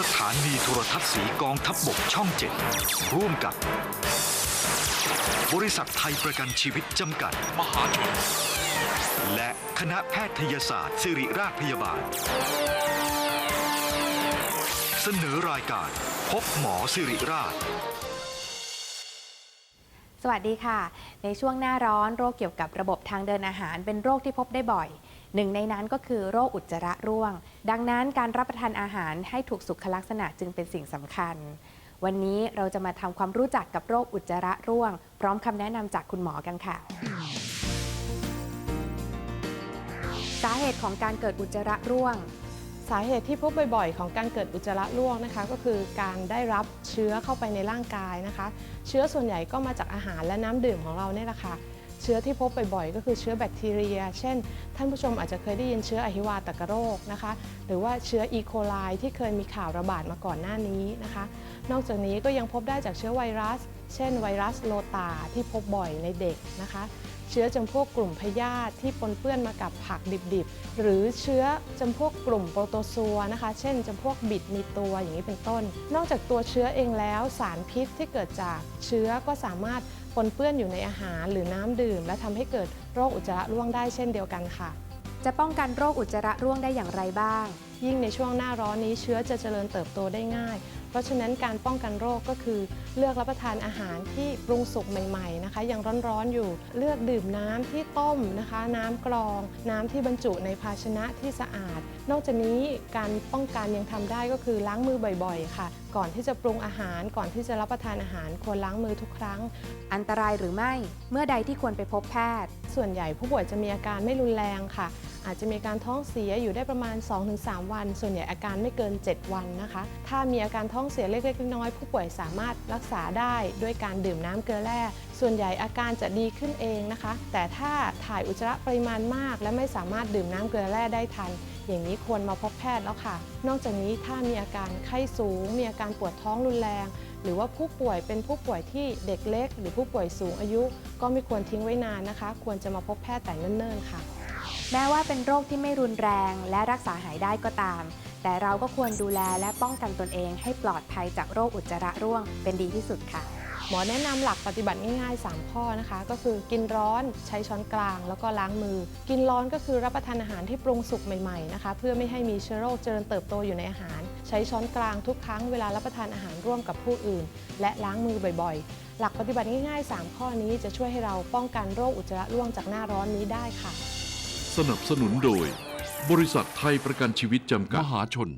สถานีโทรทัศน์สีกองทัพบบกช่องเจ็ดร่วมกับบริษัทไทยประกันชีวิตจำกัด มหาชน และคณะแพทยศาสตร์ ศิริราชพยาบาล เสนอรายการ พบหมอสิริราช สวัสดีค่ะ ในช่วงหน้าร้อนโรคเกี่ยวกับระบบทางเดินอาหารเป็นโรคที่พบได้บ่อย หนึ่งในนั้นก็คือโรคอุจจาระร่วง ดังนั้นการรับประทานอาหารให้ถูกสุขลักษณะจึงเป็นสิ่งสำคัญ วันนี้เราจะมาทำความรู้จักกับโรคอุจจาระร่วง พร้อมคำแนะนำจากคุณหมอกันค่ะ สาเหตุของการเกิดอุจจาระร่วง สาเหตุที่พบบ่อยๆ ของการเกิดอุจจาระร่วงนะคะ ก็คือการได้รับเชื้อเข้าไปในร่างกายนะคะ เชื้อส่วนใหญ่ก็มาจากอาหารและน้ำดื่มของเราเนี่ยแหละค่ะเชื้อที่พบบ่อยๆ ก็คือเชื้อแบคทีเรีย เช่น ท่านผู้ชมอาจจะเคยได้ยินเชื้ออหิวาตกโรคนะคะ หรือว่าเชื้ออีโคไลที่เคยมีข่าวระบาดมาก่อนหน้านี้นะคะ นอกจากนี้ก็ยังพบได้จากเชื้อไวรัส เช่น ไวรัสโลตาที่พบบ่อยในเด็กนะคะ เชื้อจำพวกกลุ่มพยาธิที่ปนเปื้อนมากับผักดิบๆ หรือเชื้อจำพวกกลุ่มโปรโตซัวนะคะ เช่นจำพวกบิดมีตัวอย่างนี้เป็นต้น นอกจากตัวเชื้อเองแล้วสารพิษที่เกิดจากเชื้อก็สามารถปนเปื้อนอยู่ในอาหารหรือน้ำดื่ม และทำให้เกิดโรคอุจจาระร่วงได้เช่นเดียวกันค่ะ จะป้องกันโรคอุจจาระร่วงได้อย่างไรบ้าง ยิ่งในช่วงหน้าร้อนนี้เชื้อจะเจริญเติบโตได้ง่าย เพราะฉะนั้นการป้องกันโรคก็คือเลือกรับประทานอาหารที่ปรุงสุกใหม่ๆนะคะยังร้อนๆอยู่ เลือกดื่มน้ำที่ต้มนะคะ น้ำกรอง น้ำที่บรรจุในภาชนะที่สะอาด นอกจากนี้การป้องกันยังทำได้ก็คือล้างมือบ่อยๆ ค่ะ ก่อนที่จะปรุงอาหาร ก่อนที่จะรับประทานอาหารควรล้างมือทุกครั้ง อันตรายหรือไม่เมื่อใดที่ควรไปพบแพทย์ ส่วนใหญ่ผู้ป่วยจะมีอาการไม่รุนแรงค่ะ อาจจะมีอาการท้องเสียอยู่ได้ประมาณ 2-3 วัน ส่วนใหญ่อาการไม่เกิน 7 วันนะคะ ถ้ามีอาการท้องเสียเล็กๆน้อยๆผู้ป่วยสามารถรักษาได้ด้วยการดื่มน้ำเกลือแร่ ส่วนใหญ่อาการจะดีขึ้นเองนะคะ แต่ถ้าถ่ายอุจจาระปริมาณมาก และไม่สามารถดื่มน้ำเกลือแร่ได้ทัน อย่างนี้ควรมาพบแพทย์แล้วค่ะ นอกจากนี้ถ้ามีอาการไข้สูง มีอาการปวดท้องรุนแรง หรือว่าผู้ป่วยเป็นผู้ป่วยที่เด็กเล็ก หรือผู้ป่วยสูงอายุ ก็ไม่ควรทิ้งไว้นานนะคะ ควรจะมาพบแพทย์แต่เนิ่นๆ ค่ะ แม้ว่าเป็นโรคที่ไม่รุนแรงและรักษาหายได้ก็ตาม แต่เราก็ควรดูแลและป้องกันตนเองให้ปลอดภัยจากโรคอุจจาระร่วงเป็นดีที่สุดค่ะ หมอแนะนำหลักปฏิบัติง่ายๆ 3 ข้อนะคะ ก็คือกินร้อนใช้ช้อนกลาง แล้วก็ล้างมือ กินร้อนก็คือรับประทานอาหารที่ปรุงสุกใหม่ๆนะคะเพื่อไม่ให้มีเชื้อโรคเจริญเติบโตอยู่ในอาหาร ใช้ช้อนกลางทุกครั้งเวลารับประทานอาหารร่วมกับผู้อื่น และล้างมือบ่อยๆ หลักปฏิบัติง่ายๆ 3 ข้อนี้จะช่วยให้เราป้องกันโรคอุจจาระร่วงจากหน้าร้อนนี้ได้ค่ะ สนับสนุนโดย บริษัทไทยประกันชีวิตจำกัดมหาชน